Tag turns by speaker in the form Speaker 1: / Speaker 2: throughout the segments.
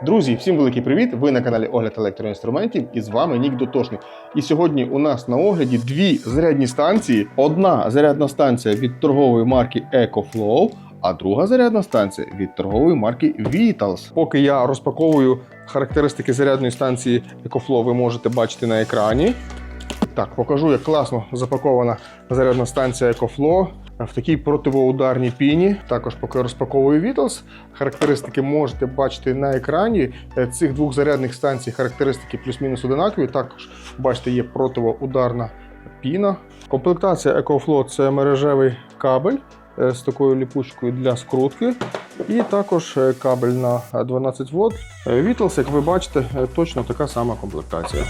Speaker 1: Друзі, всім великий привіт! Ви на каналі Огляд електроінструментів і з вами Нік Дотошник. І сьогодні у нас на огляді дві зарядні станції. Одна зарядна станція від торгової марки EcoFlow, а друга зарядна станція від торгової марки Vitals. Поки я розпаковую характеристики зарядної станції EcoFlow, ви можете бачити на екрані. Так, покажу, як класно запакована зарядна станція EcoFlow в такій противоударній піні. Також поки розпаковую Vitals. Характеристики можете бачити на екрані. Е, Цих двох зарядних станцій характеристики плюс-мінус одинакові. Також бачите, є противоударна піна. Комплектація EcoFlow це мережевий кабель е, з такою ліпучкою для скрутки. І також е, кабель на 12 вольт. Е, Vitals, як ви бачите, точно така сама комплектація.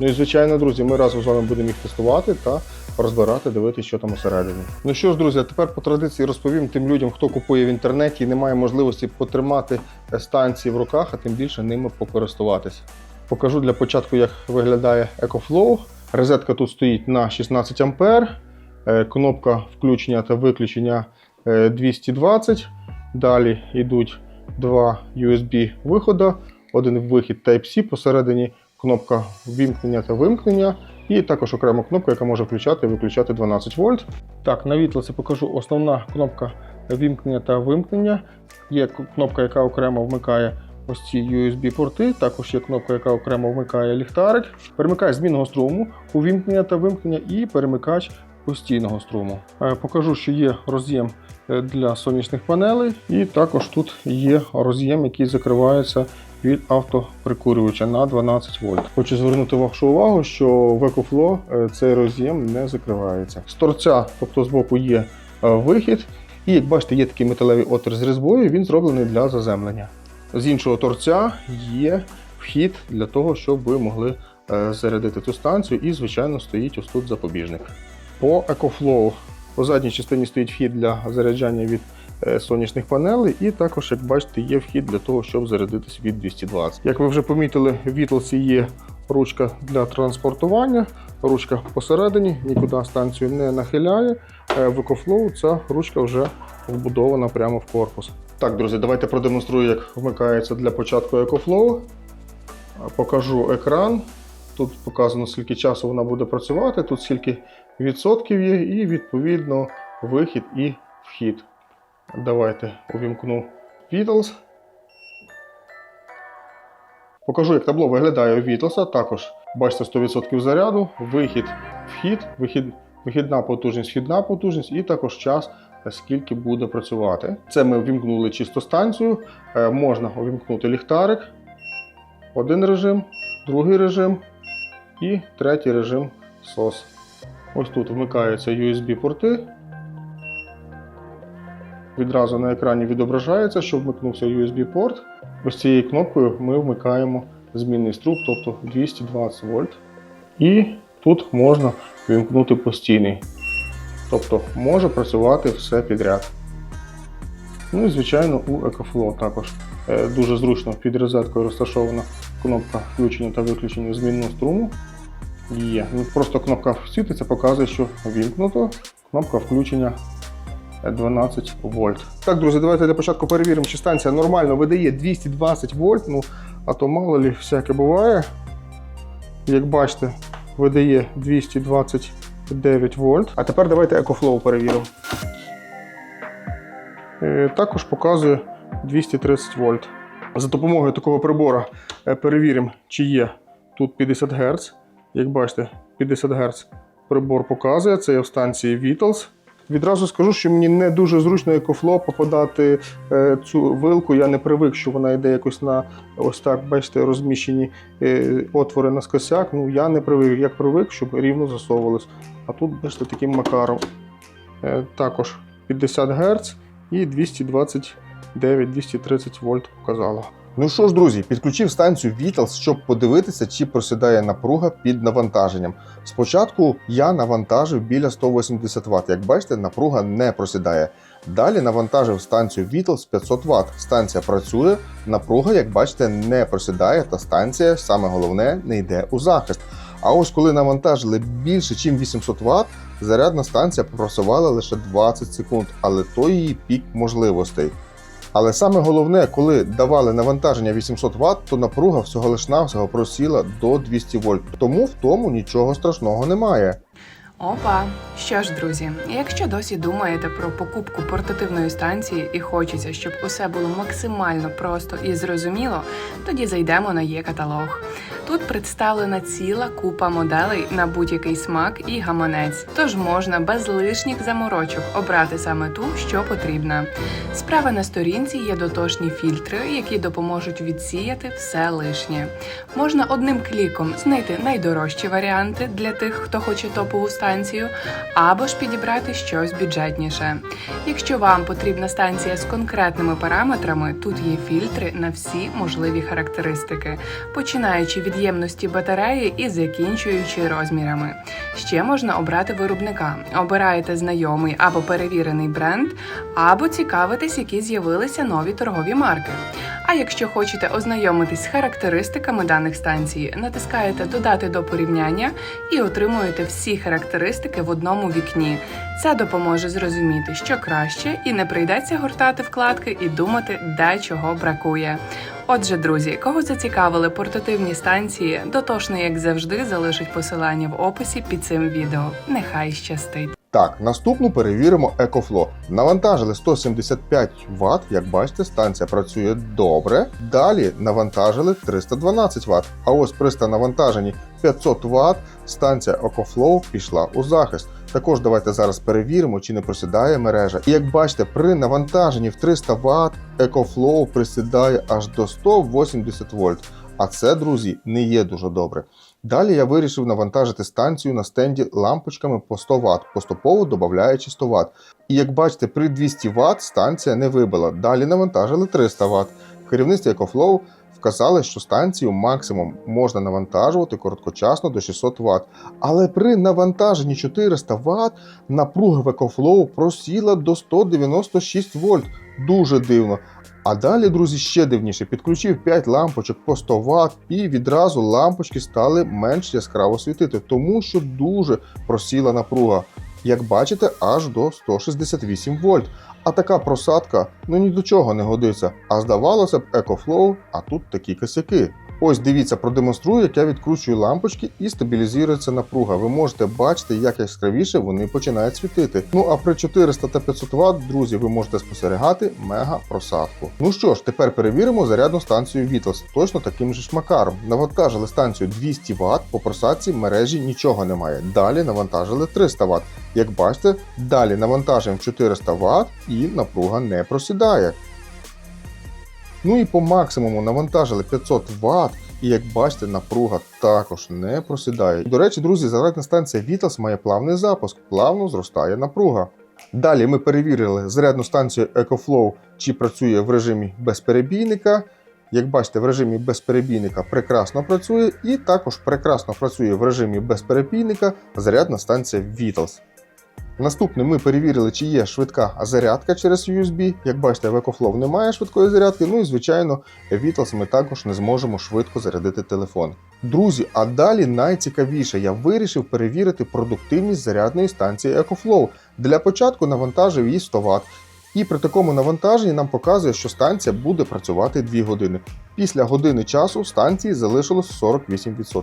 Speaker 1: Ну і звичайно, друзі, ми разом з вами будемо їх тестувати та розбирати, дивитися, що там усередині. Ну що ж, друзі, а тепер по традиції розповім тим людям, хто купує в інтернеті і не має можливості потримати станції в руках, а тим більше ними покористуватися. Покажу для початку, як виглядає EcoFlow. Розетка тут стоїть на 16 А, е, кнопка включення та виключення е, 220. Далі йдуть два USB виходи, один вихід Type-C, посередині кнопка вімкнення та вимкнення, і також окрема кнопка, яка може включати і виключати 12 вольт. Так, на вітлиці покажу основна кнопка вімкнення та вимкнення. Є кнопка, яка окремо вмикає ось ці USB-порти. Також є кнопка, яка окремо вмикає ліхтарик, перемикає змінного струму, увімкнення та вимкнення і перемикач постійного струму. Е, Покажу, що є роз'єм е, для сонячних панелей, і також тут є роз'єм, який закривається від автоприкурювача на 12 вольт. Хочу звернути вашу увагу, що в EcoFlow е, цей роз'єм не закривається. З торця, тобто з боку, є е, вихід, і як бачите, є такий металевий отвір з різьбою, він зроблений для заземлення. З іншого торця є вхід для того, щоб ви могли е, зарядити цю станцію, і, звичайно, стоїть ось тут запобіжник. По EcoFlow по задній частині стоїть вхід для заряджання від сонячних панелей, і також, як бачите, є вхід для того, щоб зарядитись від 220. Як ви вже помітили, в Вітлсі є ручка для транспортування, ручка посередині, нікуди станцію не нахиляє. Е, В EcoFlow ця ручка вже вбудована прямо в корпус. Так, друзі, давайте продемонструю, як вмикається для початку EcoFlow. Е, Покажу екран. Тут показано, скільки часу вона буде працювати, тут скільки відсотків є, і відповідно вихід і вхід. Давайте увімкну Vitals. Покажу, як табло виглядає у Vitals. Також бачите 100% заряду, вихід, вхід, вихід, вихідна потужність, вхідна потужність, і також час, скільки буде працювати. Це ми вімкнули чисто станцію. Е, Можна увімкнути ліхтарик, один режим, другий режим і третій режим SOS. Ось тут вмикаються USB-порти. Відразу на екрані відображається, що вмикнувся USB-порт. Ось цією кнопкою ми вмикаємо змінний струб, тобто 220 вольт. І тут можна вимкнути постійний. Тобто може працювати все підряд. Ну і звичайно у EcoFlow також е, дуже зручно під розеткою розташована кнопка включення та виключення змінного струму. Є. Ну, Просто кнопка світиться, показує, що вімкнуто. Кнопка включення 12 вольт. Так, друзі, давайте для початку перевіримо, чи станція нормально видає 220 вольт. Ну, а то мало ли всяке буває. Як бачите, видає 229 вольт. А тепер давайте EcoFlow перевіримо. Е, Також показує 230 вольт. За допомогою такого прибора е, перевіримо, чи є тут 50 Гц. Як бачите, 50 Гц прибор показує, це є в станції Vitals. Відразу скажу, що мені не дуже зручно EcoFlow попадати е, цю вилку. Я не привик, що вона йде якось на ось так, бачите, розміщені е, отвори на скосяк. Ну я не привик, як привик, щоб рівно засовувалось. А тут, бачите, таким макаром. Е, також 50 Гц і 229-230 вольт показало. Ну що ж, друзі, підключив станцію Vitals, щоб подивитися, чи просідає напруга під навантаженням. Спочатку я навантажив біля 180 Вт. Як бачите, напруга не просідає. Далі навантажив станцію Vitals 500 Вт. Станція працює, напруга, як бачите, не просідає, та станція, саме головне, не йде у захист. А ось коли навантажили більше, ніж 800 Вт, зарядна станція працювала лише 20 секунд, але то її пік можливостей. Але саме головне, коли давали навантаження 800 Вт, то напруга всього лиш навсього просіла до 200 вольт. Тому в тому нічого страшного немає.
Speaker 2: Опа, що ж, друзі, якщо досі думаєте про покупку портативної станції і хочеться, щоб усе було максимально просто і зрозуміло, тоді зайдемо на є-каталог. Тут представлена ціла купа моделей на будь-який смак і гаманець, тож можна без лишніх заморочок обрати саме ту, що потрібна. Справа на сторінці є дотошні фільтри, які допоможуть відсіяти все лишнє. Можна одним кліком знайти найдорожчі варіанти для тих, хто хоче топову станцію, або ж підібрати щось бюджетніше. Якщо вам потрібна станція з конкретними параметрами, тут є фільтри на всі можливі характеристики, починаючи від ємності батареї і закінчуючи розмірами. Ще можна обрати виробника. Обираєте знайомий або перевірений бренд, або цікавитесь, які з'явилися нові торгові марки. А якщо хочете ознайомитись з характеристиками даних станцій, натискаєте Додати до порівняння і отримуєте всі характеристики в одному вікні. Це допоможе зрозуміти, що краще, і не прийдеться гортати вкладки і думати, де чого бракує. Отже, друзі, кого зацікавили портативні станції, дотошно, як завжди, залишить посилання в описі під цим відео. Нехай щастить!
Speaker 1: Так, наступну перевіримо EcoFlow. Навантажили 175 Вт, як бачите, станція працює добре. Далі навантажили 312 Вт. А ось при навантаженні 500 Вт станція EcoFlow пішла у захист. Також давайте зараз перевіримо, чи не просідає мережа. І як бачите, при навантаженні в 300 Вт EcoFlow присідає аж до 180 вольт. А це, друзі, не є дуже добре. Далі я вирішив навантажити станцію на стенді лампочками по 100 Вт, поступово додаючи 100 Вт. І як бачите, при 200 Вт станція не вибила. Далі навантажили 300 Вт. В керівництві EcoFlow вказали, що станцію максимум можна навантажувати короткочасно до 600 Вт. Але при навантаженні 400 Вт напруга в EcoFlow просіла до 196 вольт. Дуже дивно. А далі, друзі, ще дивніше. Підключив 5 лампочок по 100 Вт і відразу лампочки стали менш яскраво світити, тому що дуже просіла напруга. Як бачите, аж до 168 вольт. А така просадка ну ні до чого не годиться. А здавалося б, EcoFlow, а тут такі косяки. Ось дивіться, продемонструю, як я відкручую лампочки і стабілізується напруга. Ви можете бачити, як яскравіше вони починають світити. Ну а при 400 та 500 Вт, друзі, ви можете спостерігати мега просадку. Ну що ж, тепер перевіримо зарядну станцію Vitals точно таким же ж макаром. Навантажили станцію 200 Вт, по просадці мережі нічого немає. Далі навантажили 300 Вт. Як бачите, далі навантажуємо 400 Вт і напруга не просідає. Ну і по максимуму навантажили 500 Вт, і як бачите, напруга також не просідає. До речі, друзі, зарядна станція Vitals має плавний запуск, плавно зростає напруга. Далі ми перевірили зарядну станцію EcoFlow, чи працює в режимі безперебійника. Як бачите, в режимі безперебійника прекрасно працює, і також прекрасно працює в режимі безперебійника зарядна станція Vitals. Наступне ми перевірили, чи є швидка зарядка через USB. Як бачите, в EcoFlow немає швидкої зарядки. Ну і звичайно, Vitals ми також не зможемо швидко зарядити телефон. Друзі, а далі найцікавіше, я вирішив перевірити продуктивність зарядної станції EcoFlow. Для початку навантажив її 100 Вт. І при такому навантаженні нам показує, що станція буде працювати 2 години. Після години часу станції залишилось 48%.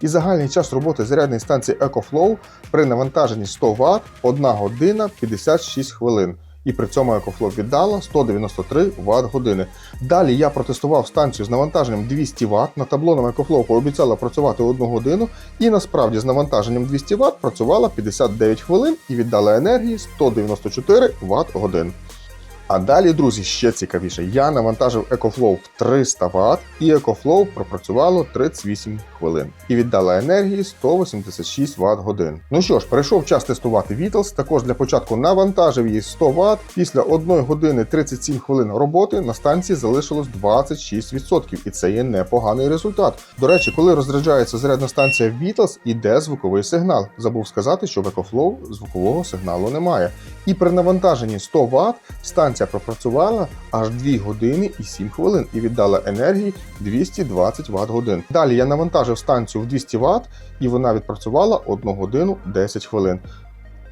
Speaker 1: І загальний час роботи зарядної станції EcoFlow при навантаженні 100 Вт 1 година 56 хвилин. І при цьому EcoFlow віддала 193 Вт години. Далі я протестував станцію з навантаженням 200 Вт. На табло нам EcoFlow пообіцяла працювати 1 годину, і насправді з навантаженням 200 Вт працювала 59 хвилин і віддала енергії 194 Вт годин. А далі, друзі, ще цікавіше. Я навантажив EcoFlow в 300 Вт, і EcoFlow пропрацювало 38 хвилин і віддала енергії 186 Вт годин. Ну що ж, прийшов час тестувати Vitals. Також для початку навантажив її 100 Вт. Після 1 години 37 хвилин роботи на станції залишилось 26%, і це є непоганий результат. До речі, коли розряджається зарядна станція Vitals, іде звуковий сигнал. Забув сказати, що в EcoFlow звукового сигналу немає. І при навантаженні 100 Вт станція станція пропрацювала аж 2 години і 7 хвилин і віддала енергії 220 Вт годин. Далі я навантажив станцію в 200 Вт і вона відпрацювала 1 годину 10 хвилин.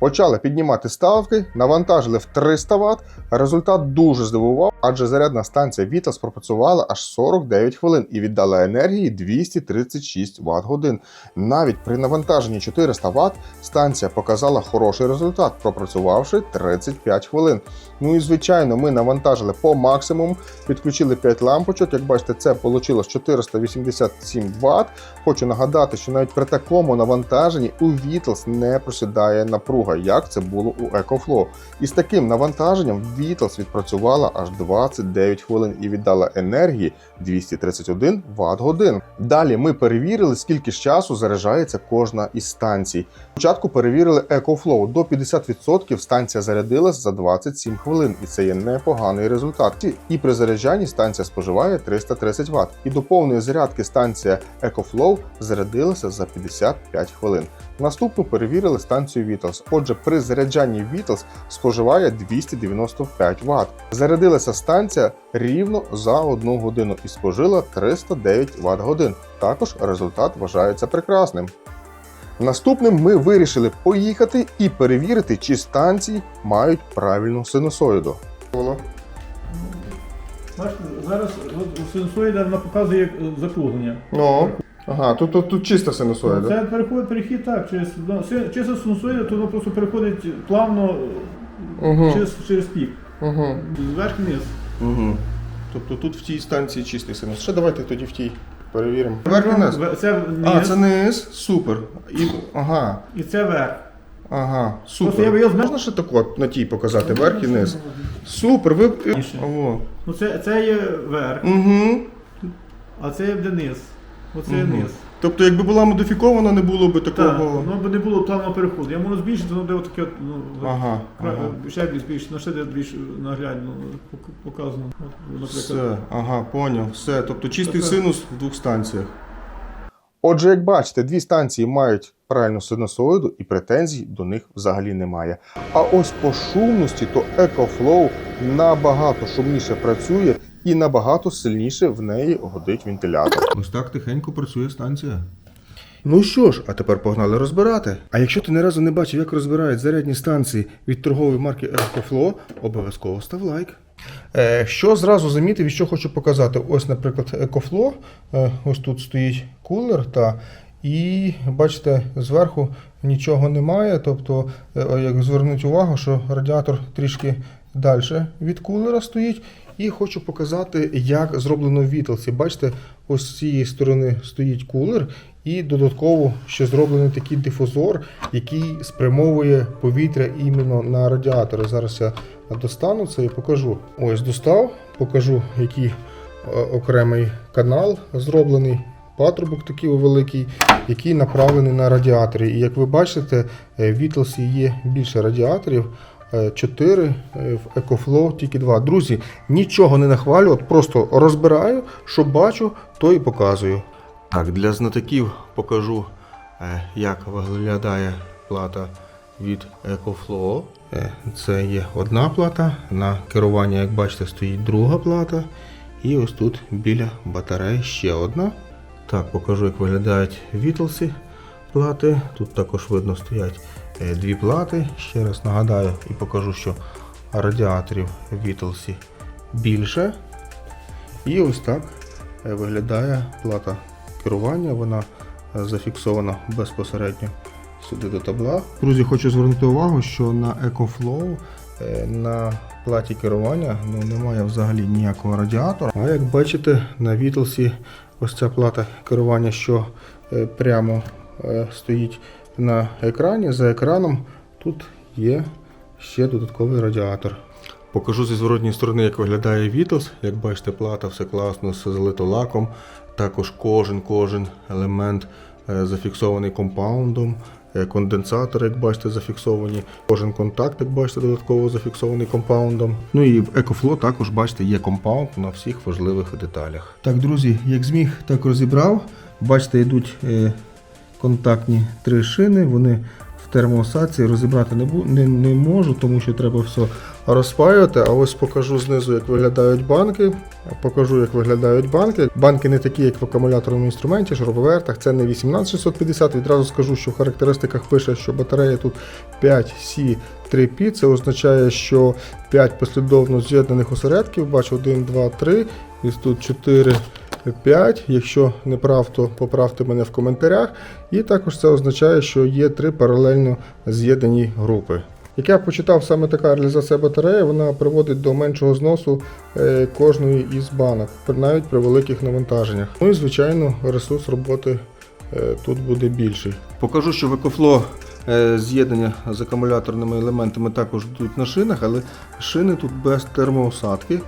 Speaker 1: Почали піднімати ставки, навантажили в 300 Вт. Результат дуже здивував, адже зарядна станція Vitals пропрацювала аж 49 хвилин і віддала енергії 236 Вт годин. Навіть при навантаженні 400 Вт станція показала хороший результат, пропрацювавши 35 хвилин. Ну і звичайно, ми навантажили по максимуму, підключили 5 лампочок. Як бачите, це вийшло 487 Вт. Хочу нагадати, що навіть при такому навантаженні у Vitals не просідає напруга, як це було у EcoFlow. І з таким навантаженням Vitals відпрацювала аж 29 хвилин і віддала енергії 231 Вт годин. Далі ми перевірили, скільки ж часу заряджається кожна із станцій. Спочатку перевірили EcoFlow. До 50% станція зарядилась за 27 хвилин, і це є непоганий результат. І при заряджанні станція споживає 330 Вт. І до повної зарядки станція EcoFlow зарядилася за 55 хвилин. Наступну перевірили станцію Vitals. Отже, при заряджанні Vitals споживає 295 Вт. Зарядилася станція рівно за 1 годину і спожила 309 Вт годин. Також результат вважається прекрасним. Наступним ми вирішили поїхати і перевірити, чи станції мають правильну синусоїду.
Speaker 3: Бачите, зараз от синусоїда вона показує як е, закруглення.
Speaker 1: Ну, ага, тут, тут, тут чиста синусоїда.
Speaker 3: Це переходить перехід так, через ну, чиста синусоїда, то воно просто переходить плавно
Speaker 1: Угу.
Speaker 3: через, через пік.
Speaker 1: Угу.
Speaker 3: Зверх вниз.
Speaker 1: Угу. Тобто тут в тій станції чистий синус. Ще давайте тоді в тій перевіримо. Верх і низ.
Speaker 3: Це низ,
Speaker 1: А, це низ, супер. І, ага,
Speaker 3: і це верх.
Speaker 1: ага, супер.
Speaker 3: я його
Speaker 1: Можна ще так от на тій показати, верх і низ. Супер, ви. О.
Speaker 3: Ну це, це є верх,
Speaker 1: Угу.
Speaker 3: а це є вниз. Оце є
Speaker 1: Мгм.
Speaker 3: низ.
Speaker 1: Тобто, якби була модифікована, не було би
Speaker 3: Так,
Speaker 1: такого.
Speaker 3: воно б не було плавного переходу. Я можу збільшити, воно буде таке, от, ну,
Speaker 1: Ага, ага.
Speaker 3: ще більш збільшити, ну ще де більш наглядно показано. От.
Speaker 1: Все, ага, поняв. Все. Тобто чистий
Speaker 3: Така.
Speaker 1: синус в двох станціях. Отже, як бачите, дві станції мають правильну синусоїду і претензій до них взагалі немає. А ось по шумності, то EcoFlow набагато шумніше працює і набагато сильніше в неї годить вентилятор. Ось так тихенько працює станція. Ну що ж, а тепер погнали розбирати. А якщо ти ні разу не бачив, як розбирають зарядні станції від торгової марки EcoFlow, обов'язково став лайк. Е, Що зразу замітив і що хочу показати. Ось, наприклад, EcoFlow. Е, Ось тут стоїть кулер, та, і бачите, зверху нічого немає. Тобто, е, як звернуть увагу, що радіатор трішки далі від кулера стоїть. І хочу показати, як зроблено в Вітлсі. Бачите, ось з цієї сторони стоїть кулер, і додатково ще зроблений такий дифузор, який спрямовує повітря іменно на радіатори. Зараз я достану це і покажу. Ось достав, покажу, який е, окремий канал зроблений. Патрубок такий великий, який направлений на радіатори. І як ви бачите, е, в Вітлсі є більше радіаторів. 4 в EcoFlow тільки 2. Друзі, нічого не нахвалю, от просто розбираю, що бачу, то і показую. Так, для знатоків покажу, е, як виглядає плата від EcoFlow. Е, Це є одна плата. На керування, як бачите, стоїть друга плата. І ось тут біля батареї ще одна. Так, покажу, як виглядають Вітлси плати. Тут також видно стоять е, дві плати. Ще раз нагадаю і покажу, що радіаторів Вітлсі більше. І ось так е, виглядає плата керування. Вона е, зафіксована безпосередньо сюди до табла. Друзі, хочу звернути увагу, що на EcoFlow е, на платі керування ну, немає взагалі ніякого радіатора. А як бачите, на Вітлсі ось ця плата керування, що е, прямо е, стоїть на екрані. За екраном тут є ще додатковий радіатор. Покажу зі зворотньої сторони, як виглядає Вітлс. Як бачите, плата все класно, все залито лаком. Також кожен кожен елемент е, зафіксований компаундом. Е, Конденсатори, як бачите, зафіксовані. Кожен контакт, як бачите, додатково зафіксований компаундом. Ну і в EcoFlow також бачите, є компаунд на всіх важливих деталях. Так, друзі, як зміг, так розібрав. Бачите, йдуть е, контактні три шини. Вони в термоосадці розібрати не, не, не можу, тому що треба все розпаювати. А ось покажу знизу, як виглядають банки. Покажу, як виглядають банки. Банки не такі, як в акумуляторному інструменті, шуруповертах. Це не 18650. Відразу скажу, що в характеристиках пише, що батарея тут 5C 3P. Це означає, що 5 послідовно з'єднаних осередків. Бачу 1, 2, 3. І тут 4. 5. Якщо не прав, то поправте мене в коментарях. І також це означає, що є три паралельно з'єднані групи. Як я почитав, саме така реалізація батареї, вона приводить до меншого зносу е, кожної із банок, навіть при великих навантаженнях. Ну і звичайно, ресурс роботи е, тут буде більший. Покажу, що в EcoFlow е, з'єднання з акумуляторними елементами також йдуть на шинах, але шини тут без термоусадки.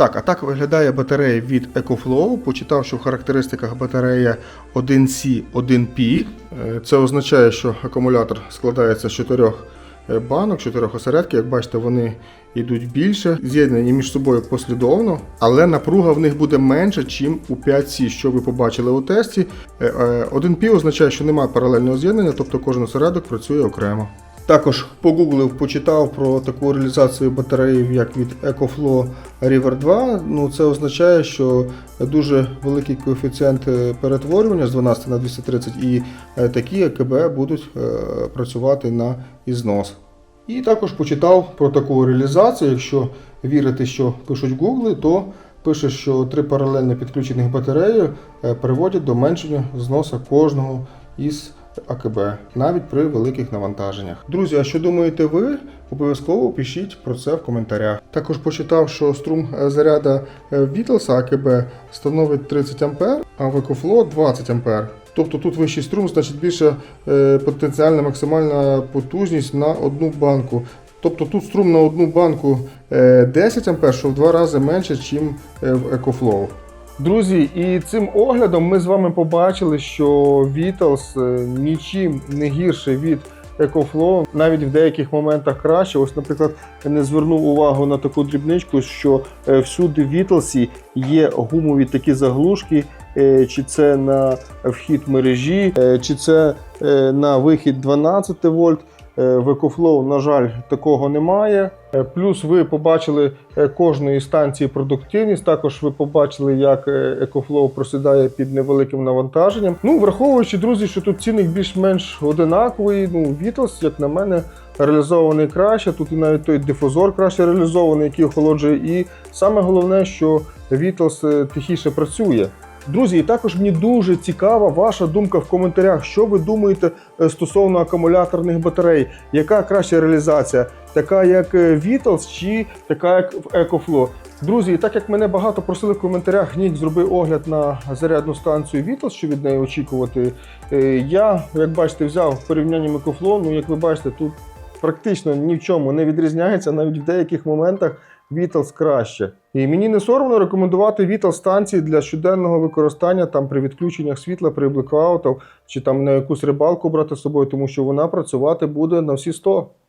Speaker 1: Так, а так виглядає батарея від EcoFlow. Почитав, що в характеристиках батарея 1C, 1P. Е, Це означає, що акумулятор складається з чотирьох е, банок, чотирьох осередків. Як бачите, вони йдуть більше, з'єднані між собою послідовно, але напруга в них буде менша, ніж у 5C, що ви побачили у тесті. Е, е, 1P означає, що немає паралельного з'єднання, тобто кожен осередок працює окремо. Також погуглив, почитав про таку реалізацію батареїв, як від EcoFlow River 2. Ну, це означає, що дуже великий коефіцієнт е, перетворювання з 12 на 230 і е, такі АКБ будуть е, працювати на ізнос. І також почитав про таку реалізацію. Якщо вірити, що пишуть Google, то пише, що три паралельно підключених батареї приводять до меншення зноса кожного із АКБ, навіть при великих навантаженнях. Друзі, а що думаєте ви? Обов'язково пишіть про це в коментарях. Також почитав, що струм е, заряда е, Beatles АКБ становить 30 А, а в EcoFlow 20 А. Тобто тут вищий струм, значить більша е, потенціальна максимальна потужність на одну банку. Тобто тут струм на одну банку е, 10 А, що в два рази менше, ніж в EcoFlow. Друзі, і цим оглядом ми з вами побачили, що Vitals е, нічим не гірше від EcoFlow, навіть в деяких моментах краще. Ось, наприклад, не звернув увагу на таку дрібничку, що е, всюди в Vitalsі є гумові такі заглушки, е, чи це на вхід мережі, чи це на вихід 12 вольт. Е, В EcoFlow, на жаль, такого немає. Е, Плюс ви побачили е, кожної станції продуктивність. Також ви побачили, як EcoFlow просідає під невеликим навантаженням. Ну, враховуючи, друзі, що тут цінник більш-менш одинаковий. Ну, Vitos, як на мене, реалізований краще. Тут і навіть той дифузор краще реалізований, який охолоджує. І саме головне, що Vitos тихіше працює. Друзі, і також мені дуже цікава ваша думка в коментарях, що ви думаєте е, стосовно акумуляторних батарей, яка краща реалізація, така як е, Vitals чи така як в EcoFlow. Друзі, і так як мене багато просили в коментарях, Нік, зроби огляд на зарядну станцію Vitals, що від неї очікувати. е, Я, як бачите, взяв в порівнянні EcoFlow, ну як ви бачите, тут практично ні в чому не відрізняється, навіть в деяких моментах Vitals краще. І мені не соромно рекомендувати Вітал станції для щоденного використання там при відключеннях світла, при блекаутах, чи там на якусь рибалку брати з собою, тому що вона працювати буде на всі 100.